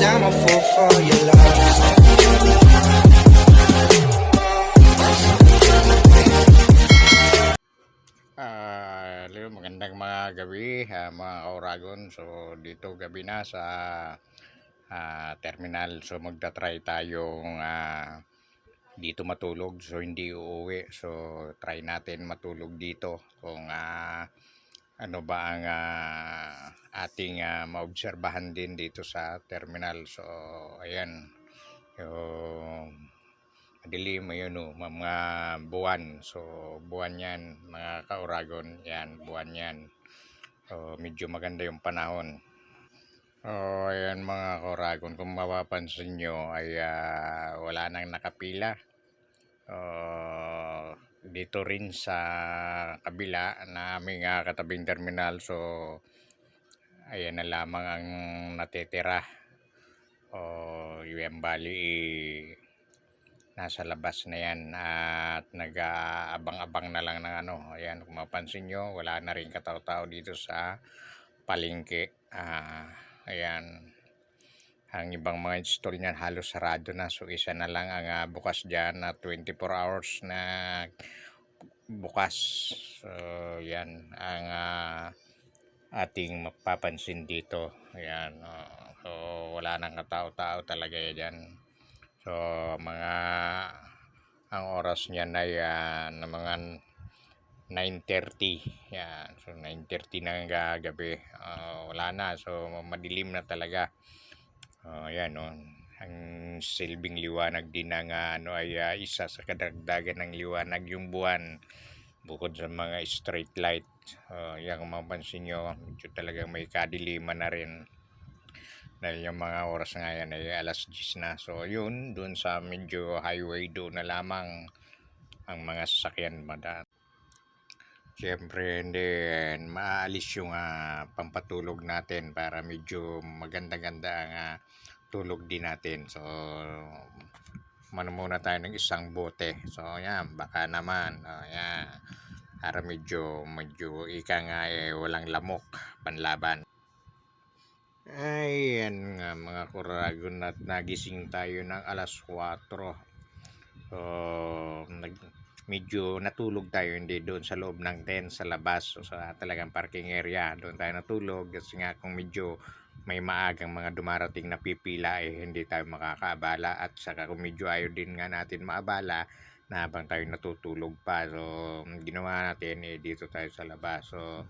Damn, I fall for your love. Ah, hello, magandang mga gabi, ah, mga kauragon. So, dito gabi na sa ah, terminal. So, magta-try tayong ah, dito matulog. So, hindi uuwi. So, try natin matulog dito. Kung ah, ano ba ang ah, ating ah, maobserbahan din dito sa terminal. So, ayan. Yung madilim ayun o mga buwan. So buwan yan mga kauragon yan buwan yan. So medyo maganda yung panahon. Oh ayan mga kauragon kung mapapansin nyo ay ah, wala nang nakapila. Oh, dito rin sa kabila na aming ah, katabing terminal so ayan na lamang ang natitira oh yung bali nasa labas na yan at nag-aabang-abang na lang ng ano. Ayan, kung mapansin nyo, wala na rin kataw-tao dito sa palengke. Ah, ayan. Ang ibang mga stall niyan halos sarado na. So, isa na lang ang ah, bukas dyan na 24 hours na bukas. So, yan ang ah, ating mapapansin dito. Ayan. oh. so, wala nang katao-tao talaga yan. So, mga ang oras niyan ay ah, na mga 9.30. Yan. So, 9.30 na gabi. Ah, wala na. So, madilim na talaga. Oh, yan, oh. Ang silbing liwanag din ng ano ay ah, isa sa kadagdagan ng liwanag yung buwan bukod sa mga street light. Oh, yan kung mapansin nyo, medyo talagang may kadiliman na rin dahil yung mga oras nga yan ay alas 10 na. So yun, dun sa medyo highway doon na lamang ang mga sasakyan madaan. Siyempre, hindi maalis yung ah, pampatulog natin para medyo maganda-ganda ang ah, tulog din natin. So, mano muna tayo ng isang bote. So, yan, baka naman. Oh, yan. Para medyo, medyo ika nga eh, walang lamok, panlaban. Ayan nga mga kuragon at nagising tayo ng alas 4. So, nag, medyo natulog tayo hindi doon sa loob ng tent sa labas o sa talagang parking area. Doon tayo natulog kasi nga kung medyo may maagang mga dumarating na pipila eh hindi tayo makakaabala at saka kung medyo ayaw din nga natin maabala na habang tayo natutulog pa. So, ginawa natin eh dito tayo sa labas. So,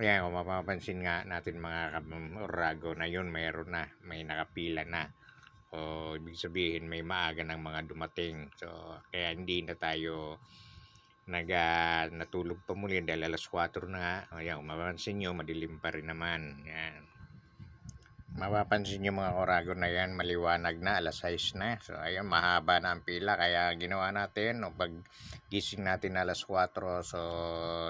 Ayan, kung mapapansin nga natin mga kamurago na yun, mayroon na, may nakapila na. O, ibig sabihin, may maaga ng mga dumating. So, kaya hindi na tayo nag, ah, natulog pa muli dahil alas 4 na nga. Ayan, mapapansin nyo, madilim pa rin naman. Yan. Mapapansin nyo mga kurago na yan, maliwanag na, alas 6 na. So, ayan, mahaba na ang pila. Kaya ginawa natin, o pag gising natin alas 4, so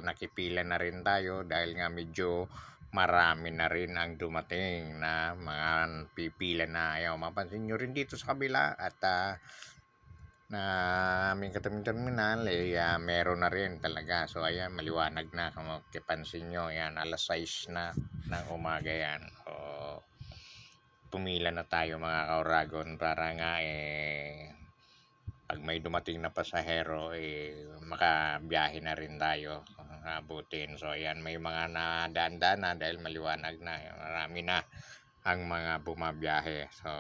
nakipila na rin tayo dahil nga medyo marami na rin ang dumating na mga pipila na ayaw. Mapansin nyo rin dito sa kabila at ah, na aming kataming terminal eh, ah, meron na rin talaga. So ayan, maliwanag na kung makipansin nyo. Ayan, alas 6 na ng umaga yan. So, pumila na tayo mga kauragon para nga eh pag may dumating na pasahero eh makabiyahe na rin tayo abutin so ayan may mga nadaan na dahil maliwanag na. Marami na ang mga bumabiyahe. So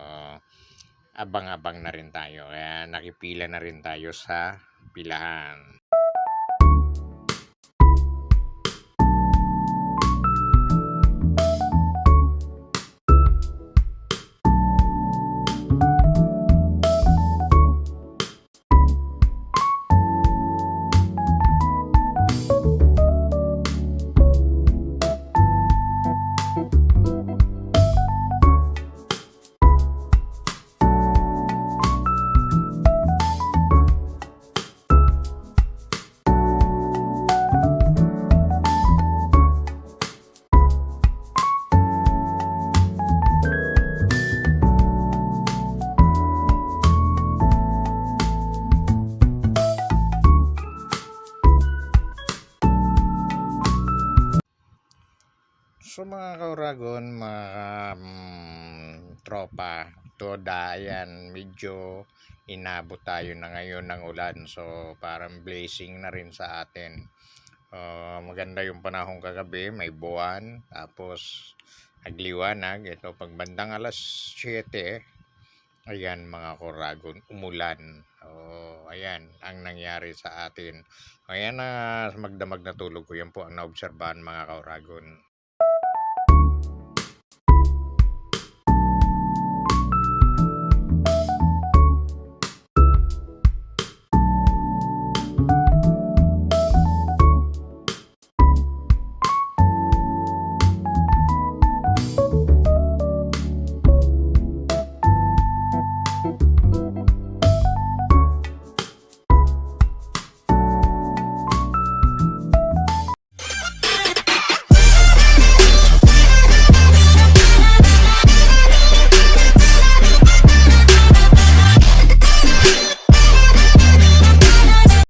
abang-abang na rin tayo. Kaya nakipila na rin tayo sa pilahan So mga kauragon, mga um, tropa. Toda, ayan, medyo inabot tayo na ngayon ng ulan. So, parang blessing na rin sa atin. Ah, maganda yung panahon kagabi, may buwan. Tapos, nagliwanag. Ito, pagbandang alas 7, ayan mga koragon, umulan. Oh, ayan, ang nangyari sa atin. Ayan na magdamag na tulog ko. Yan po ang naobserbahan mga kauragon.